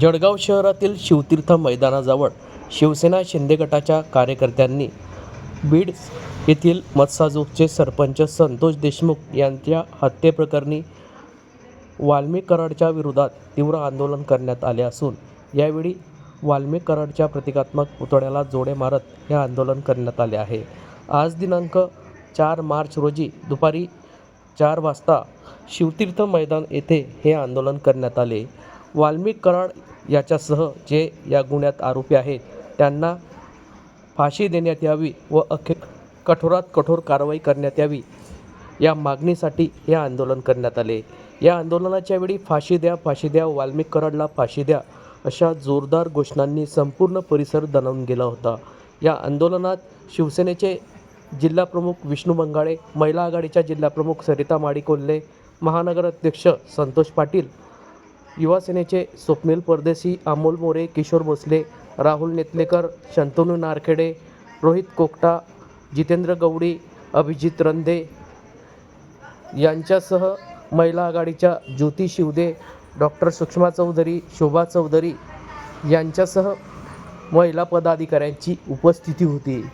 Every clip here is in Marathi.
जळगाव शहरातील शिवतीर्थ मैदानाजवळ शिवसेना शिंदे गटाच्या कार्यकर्त्यांनी बीड येथील मत्साजोगचे सरपंच संतोष देशमुख यांच्या हत्येप्रकरणी वाल्मिक कराडच्या विरोधात तीव्र आंदोलन करण्यात आले असून यावेळी वाल्मिक कराडच्या प्रतिकात्मक पुतळ्याला जोडे मारत हे आंदोलन करण्यात आले आहे. आज दिनांक चार मार्च रोजी दुपारी चार वाजता शिवतीर्थ मैदान येथे हे आंदोलन करण्यात आले. वाल्मिक कराड याच्यासह जे या गुन्ह्यात आरोपी आहेत त्यांना फाशी देण्यात यावी व अखे कठोरात कठोर कारवाई करण्यात यावी या मागणीसाठी हे आंदोलन करण्यात आले. या आंदोलनाच्या वेळी फाशी द्या फाशी द्या वाल्मिक कराडला फाशी द्या अशा जोरदार घोषणांनी संपूर्ण परिसर दणावून गेला होता. या आंदोलनात शिवसेनेचे जिल्हाप्रमुख विष्णू मंगाळे महिला आघाडीच्या जिल्हाप्रमुख सरिता माडिकोल्ले महानगराध्यक्ष महानगर अध्यक्ष संतोष पाटील युवासेनेचे स्वप्नील परदेशी अमोल मोरे किशोर भोसले राहुल नेतलेकर शंतनू नारखेडे रोहित कोकटा जितेंद्र गवडी अभिजित रंधे यांच्यासह महिला आघाडीच्या ज्योती शिवदे डॉक्टर सुषमा चौधरी शोभा चौधरी यांच्यासह महिला पदाधिकाऱ्यांची उपस्थिती होती.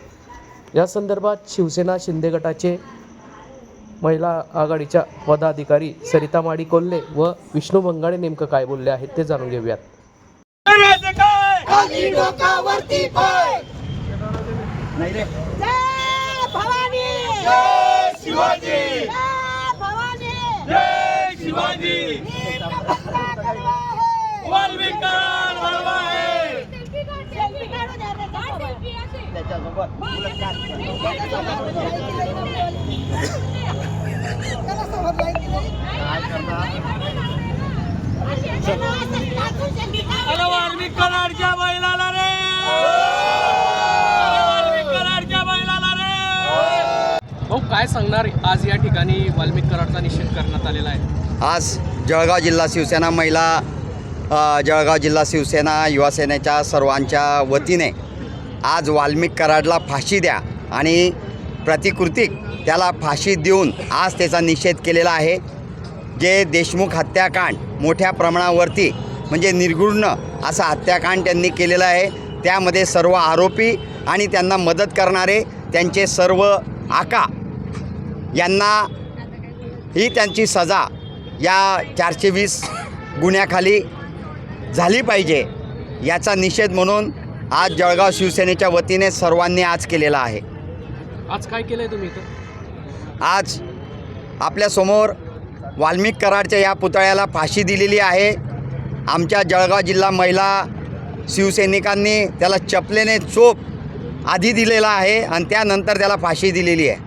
या संदर्भात शिवसेना शिंदे गटाचे महिला आघाडीच्या पदाधिकारी सरिता माडी कोल्हे व विष्णू बंगाळे नेमकं काय बोलले आहेत ते जाणून घेऊयात. है. त्याच्यासोबत. वाल्मिक कराडच्या बैलाला रे! अरे वाल्मिक कराडच्या बैलाला रे! भाऊ काय सांगणार? आज या ठिकाणी वाल्मिक कराडचा निषेध करण्यात आलेला आहे. आज जळगाव जिल्हा शिवसेना महिला जळगाव जिल्हा शिवसेना युवासेनेच्या सर्वांच्या वतीने आज वाल्मिक कराडला फाशी द्या आणि प्रतिकृतिक त्याला फाशी देऊन आज त्याचा निषेध केलेला आहे. जे देशमुख हत्याकांड मोठ्या प्रमाणावरती म्हणजे निर्गुण असा हत्याकांड त्यांनी केलेलं आहे. त्यामध्ये सर्व आरोपी आणि त्यांना मदत करणारे त्यांचे सर्व आका यांना ही त्यांची सजा या चारशे वीस गुन्ह्याखाली झाली पाहिजे याचा निषेध म्हणून आज जळगाव शिवसेनेच्या वतीने सर्वांनी आज केलेला आहे. आज काय केलंय तुम्ही इथं? आज आपल्यासमोर वाल्मिक कराडच्या या पुतळ्याला फाशी दिलेली आहे. आमच्या जळगाव जिल्हा महिला शिवसैनिकांनी त्याला चपलेने चोप आधी दिलेला आहे आणि त्यानंतर त्याला फाशी दिलेली आहे.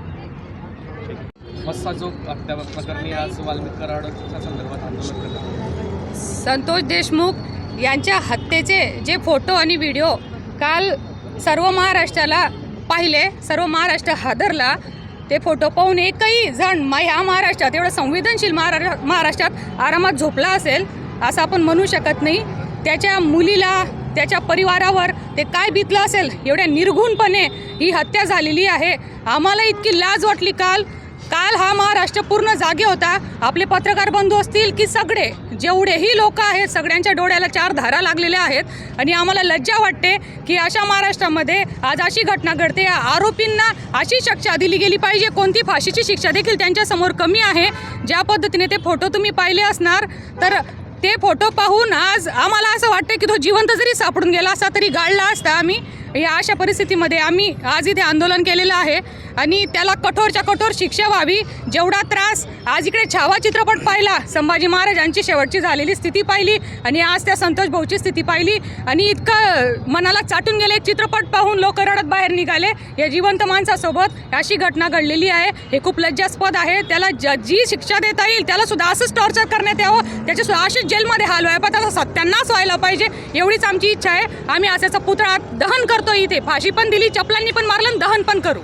संतोष देशमुख यांच्या हत्येचे जे फोटो आणि व्हिडिओ काल सर्व महाराष्ट्राला पाहिले सर्व महाराष्ट्र हादरला. ते फोटो पाहून एकही जण मा ह्या महाराष्ट्रात एवढं संवेदनशील महारा महाराष्ट्रात आरामात झोपला असेल असं आपण म्हणू शकत नाही. त्याच्या मुलीला त्याच्या परिवारावर ते काय बितलं असेल एवढ्या निर्घुणपणे ही हत्या झालेली आहे. आम्हाला इतकी लाज वाटली काल. काल हा महाराष्ट्र पूर्ण जागे होता. आपले पत्रकार बंधू असतील की सगळे जेवढेही लोक आहेत सगळ्यांच्या डोळ्याला चार धारा लागलेल्या आहेत. आणि आम्हाला लज्जा वाटते की अशा महाराष्ट्रामध्ये आज अशी घटना घडते. या आरोपींना अशी शिक्षा दिली गेली पाहिजे. कोणती फाशीची शिक्षा देखील त्यांच्यासमोर कमी आहे. ज्या पद्धतीने ते फोटो तुम्ही पाहिले असणार तर ते फोटो पाहून आज आम्हाला असं वाटतं की तो जिवंत जरी सापडून गेला असा तरी गाळला असता आम्ही. या अशा परिस्थितीमध्ये आम्ही आज इथे आंदोलन केलेलं आहे आणि त्याला कठोरच्या कठोर शिक्षा व्हावी जेवढा त्रास आज इकडे छावा चित्रपट पाहिला संभाजी महाराजांची शेवटची झालेली स्थिती पाहिली आणि आज त्या संतोष भाऊची स्थिती पाहिली आणि इतकं मनाला चाटून गेले चित्रपट पाहून लोक रडत बाहेर निघाले. या जिवंत माणसासोबत अशी घटना घडलेली आहे. हे खूप लज्जास्पद आहे. त्याला ज जी शिक्षा देता येईल त्याला सुद्धा असंच टॉर्चर करण्यात यावं. त्याच्यासुद्धा अशीच जेलमध्ये हाल व्हायला पण त्याचा सत्यानाश व्हायला पाहिजे एवढीच आमची इच्छा आहे. आम्ही असाचा पुतळा दहन करतो इथे. फाशी पण दिली चपलांनी पण मारलं दहन पण करू.